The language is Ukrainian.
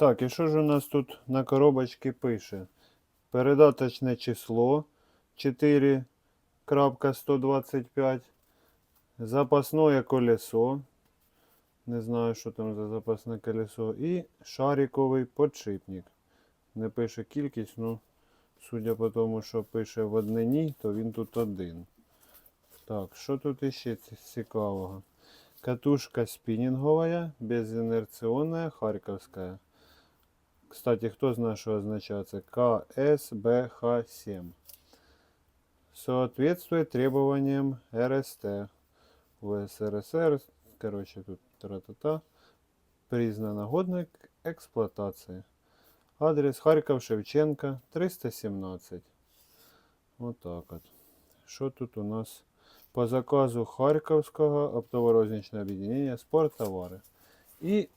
Так, і що ж у нас тут на коробочці пише? Передаточне число 4.125. Запасное колесо. Не знаю, що там за запасне колесо. І шариковий подшипник. Не пише кількість, ну, судя по тому, що пише в однині, то він тут один. Так, що тут іще ці- цікавого? Катушка спиннинговая, безинерционная, харьковская. Кстати, кто знает, что означает это? КСБХ-7. Соответствует требованиям РСТ. В СРСР, короче, тут тра-та-та. Признана годной к эксплуатации. Адрес Харьков Шевченко 317. Вот так вот. Що тут у нас? По заказу Харківського оптово-розничного об'єднання «Спорттовари». І